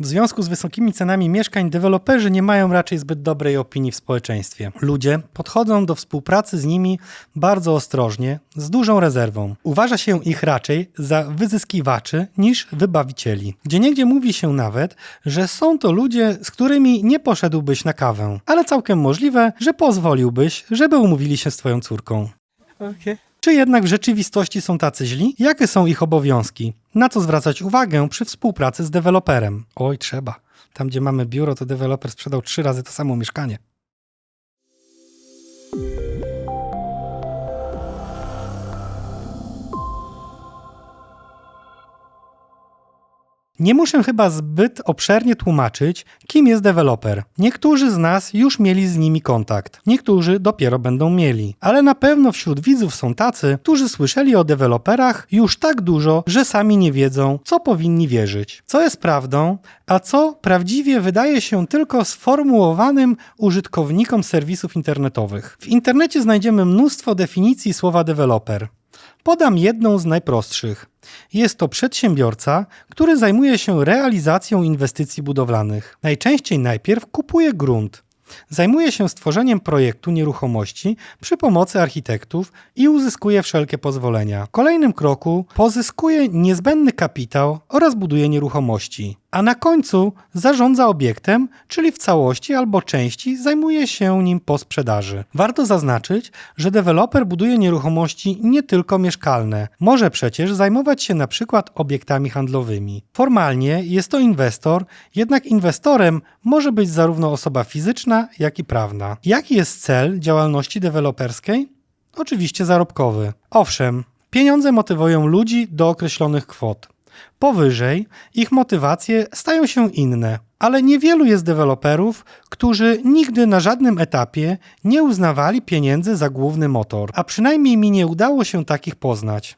W związku z wysokimi cenami mieszkań, deweloperzy nie mają raczej zbyt dobrej opinii w społeczeństwie. Ludzie podchodzą do współpracy z nimi bardzo ostrożnie, z dużą rezerwą. Uważa się ich raczej za wyzyskiwaczy niż wybawicieli. Gdzieniegdzie mówi się nawet, że są to ludzie, z którymi nie poszedłbyś na kawę, ale całkiem możliwe, że pozwoliłbyś, żeby umówili się z twoją córką. Okay. Czy jednak w rzeczywistości są tacy źli? Jakie są ich obowiązki? Na co zwracać uwagę przy współpracy z deweloperem? Oj, trzeba. Tam, gdzie mamy biuro, to deweloper sprzedał trzy razy to samo mieszkanie. Nie muszę chyba zbyt obszernie tłumaczyć, kim jest deweloper. Niektórzy z nas już mieli z nimi kontakt, niektórzy dopiero będą mieli, ale na pewno wśród widzów są tacy, którzy słyszeli o deweloperach już tak dużo, że sami nie wiedzą, co powinni wierzyć, co jest prawdą, a co prawdziwie wydaje się tylko sformułowanym użytkownikom serwisów internetowych. W internecie znajdziemy mnóstwo definicji słowa deweloper. Podam jedną z najprostszych. Jest to przedsiębiorca, który zajmuje się realizacją inwestycji budowlanych. Najczęściej najpierw kupuje grunt. Zajmuje się stworzeniem projektu nieruchomości przy pomocy architektów i uzyskuje wszelkie pozwolenia. W kolejnym kroku pozyskuje niezbędny kapitał oraz buduje nieruchomości. A na końcu zarządza obiektem, czyli w całości albo części zajmuje się nim po sprzedaży. Warto zaznaczyć, że deweloper buduje nieruchomości nie tylko mieszkalne. Może przecież zajmować się na przykład obiektami handlowymi. Formalnie jest to inwestor, jednak inwestorem może być zarówno osoba fizyczna, jak i prawna. Jaki jest cel działalności deweloperskiej? Oczywiście zarobkowy. Owszem, pieniądze motywują ludzi do określonych kwot. Powyżej ich motywacje stają się inne, ale niewielu jest deweloperów, którzy nigdy na żadnym etapie nie uznawali pieniędzy za główny motor, a przynajmniej mi nie udało się takich poznać.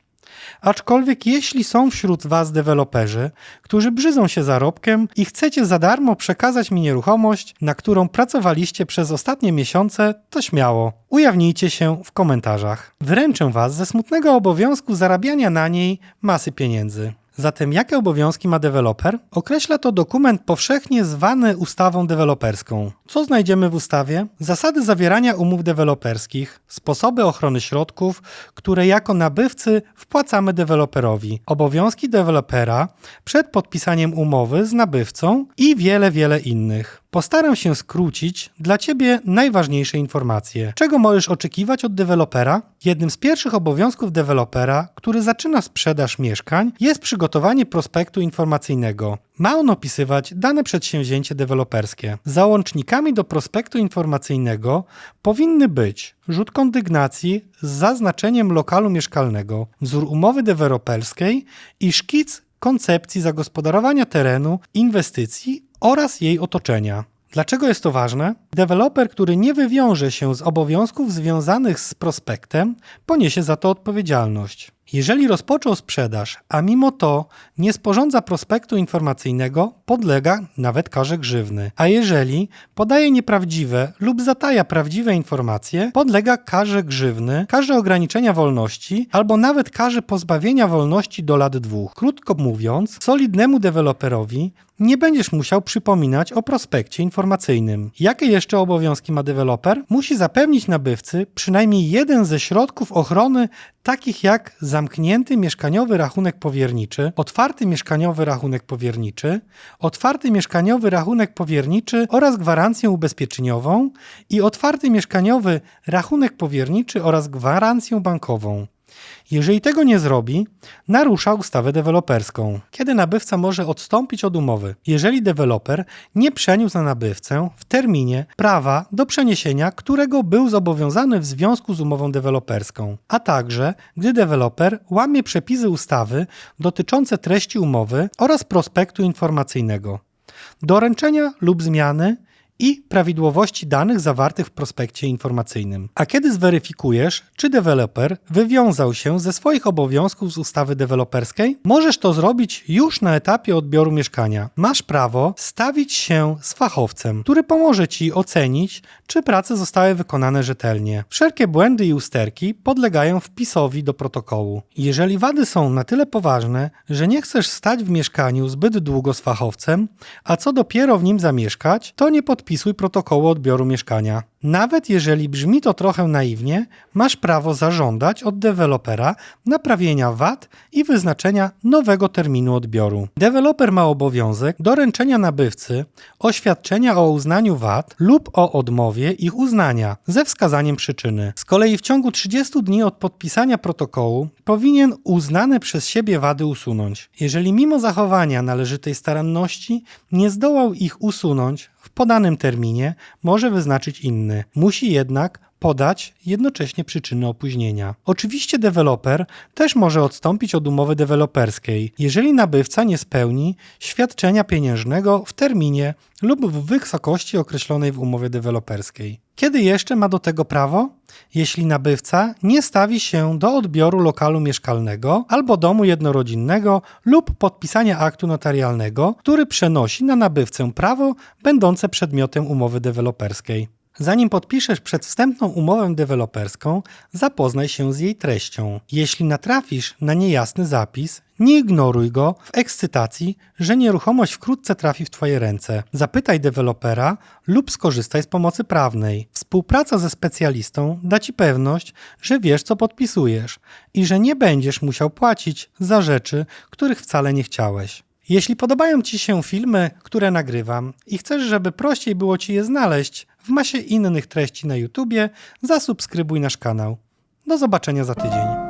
Aczkolwiek jeśli są wśród Was deweloperzy, którzy brzydzą się zarobkiem i chcecie za darmo przekazać mi nieruchomość, na którą pracowaliście przez ostatnie miesiące, to śmiało. Ujawnijcie się w komentarzach. Wręczę Was ze smutnego obowiązku zarabiania na niej masy pieniędzy. Zatem jakie obowiązki ma deweloper? Określa to dokument powszechnie zwany ustawą deweloperską. Co znajdziemy w ustawie? Zasady zawierania umów deweloperskich, sposoby ochrony środków, które jako nabywcy wpłacamy deweloperowi, obowiązki dewelopera przed podpisaniem umowy z nabywcą i wiele, wiele innych. Postaram się skrócić dla Ciebie najważniejsze informacje. Czego możesz oczekiwać od dewelopera? Jednym z pierwszych obowiązków dewelopera, który zaczyna sprzedaż mieszkań, jest przygotowanie prospektu informacyjnego. Ma on opisywać dane przedsięwzięcie deweloperskie. Załącznikami do prospektu informacyjnego powinny być rzut kondygnacji z zaznaczeniem lokalu mieszkalnego, wzór umowy deweloperskiej i szkic koncepcji zagospodarowania terenu, inwestycji oraz jej otoczenia. Dlaczego jest to ważne? Deweloper, który nie wywiąże się z obowiązków związanych z prospektem, poniesie za to odpowiedzialność. Jeżeli rozpoczął sprzedaż, a mimo to nie sporządza prospektu informacyjnego, podlega nawet karze grzywny. A jeżeli podaje nieprawdziwe lub zataja prawdziwe informacje, podlega karze grzywny, karze ograniczenia wolności albo nawet karze pozbawienia wolności do lat dwóch. Krótko mówiąc, solidnemu deweloperowi nie będziesz musiał przypominać o prospekcie informacyjnym. Jakie jeszcze obowiązki ma deweloper? Musi zapewnić nabywcy przynajmniej jeden ze środków ochrony, takich jak zamknięty mieszkaniowy rachunek powierniczy, otwarty mieszkaniowy rachunek powierniczy, otwarty mieszkaniowy rachunek powierniczy oraz gwarancję ubezpieczeniową i otwarty mieszkaniowy rachunek powierniczy oraz gwarancję bankową. Jeżeli tego nie zrobi, narusza ustawę deweloperską. Kiedy nabywca może odstąpić od umowy? Jeżeli deweloper nie przeniósł na nabywcę w terminie prawa do przeniesienia, którego był zobowiązany w związku z umową deweloperską, a także gdy deweloper łamie przepisy ustawy dotyczące treści umowy oraz prospektu informacyjnego. Doręczenia lub zmiany i prawidłowości danych zawartych w prospekcie informacyjnym. A kiedy zweryfikujesz, czy deweloper wywiązał się ze swoich obowiązków z ustawy deweloperskiej, możesz to zrobić już na etapie odbioru mieszkania. Masz prawo stawić się z fachowcem, który pomoże ci ocenić, czy prace zostały wykonane rzetelnie. Wszelkie błędy i usterki podlegają wpisowi do protokołu. Jeżeli wady są na tyle poważne, że nie chcesz stać w mieszkaniu zbyt długo z fachowcem, a co dopiero w nim zamieszkać, to nie podpisuj protokołu odbioru mieszkania. Nawet jeżeli brzmi to trochę naiwnie, masz prawo zażądać od dewelopera naprawienia wad i wyznaczenia nowego terminu odbioru. Deweloper ma obowiązek doręczenia nabywcy oświadczenia o uznaniu wad lub o odmowie ich uznania ze wskazaniem przyczyny. Z kolei w ciągu 30 dni od podpisania protokołu powinien uznane przez siebie wady usunąć. Jeżeli mimo zachowania należytej staranności nie zdołał ich usunąć w podanym terminie, może wyznaczyć inny. Musi jednak podać jednocześnie przyczyny opóźnienia. Oczywiście deweloper też może odstąpić od umowy deweloperskiej, jeżeli nabywca nie spełni świadczenia pieniężnego w terminie lub w wysokości określonej w umowie deweloperskiej. Kiedy jeszcze ma do tego prawo? Jeśli nabywca nie stawi się do odbioru lokalu mieszkalnego albo domu jednorodzinnego lub podpisania aktu notarialnego, który przenosi na nabywcę prawo będące przedmiotem umowy deweloperskiej. Zanim podpiszesz przedwstępną umowę deweloperską, zapoznaj się z jej treścią. Jeśli natrafisz na niejasny zapis, nie ignoruj go w ekscytacji, że nieruchomość wkrótce trafi w Twoje ręce. Zapytaj dewelopera lub skorzystaj z pomocy prawnej. Współpraca ze specjalistą da Ci pewność, że wiesz, co podpisujesz i że nie będziesz musiał płacić za rzeczy, których wcale nie chciałeś. Jeśli podobają Ci się filmy, które nagrywam i chcesz, żeby prościej było Ci je znaleźć w masie innych treści na YouTubie, zasubskrybuj nasz kanał. Do zobaczenia za tydzień.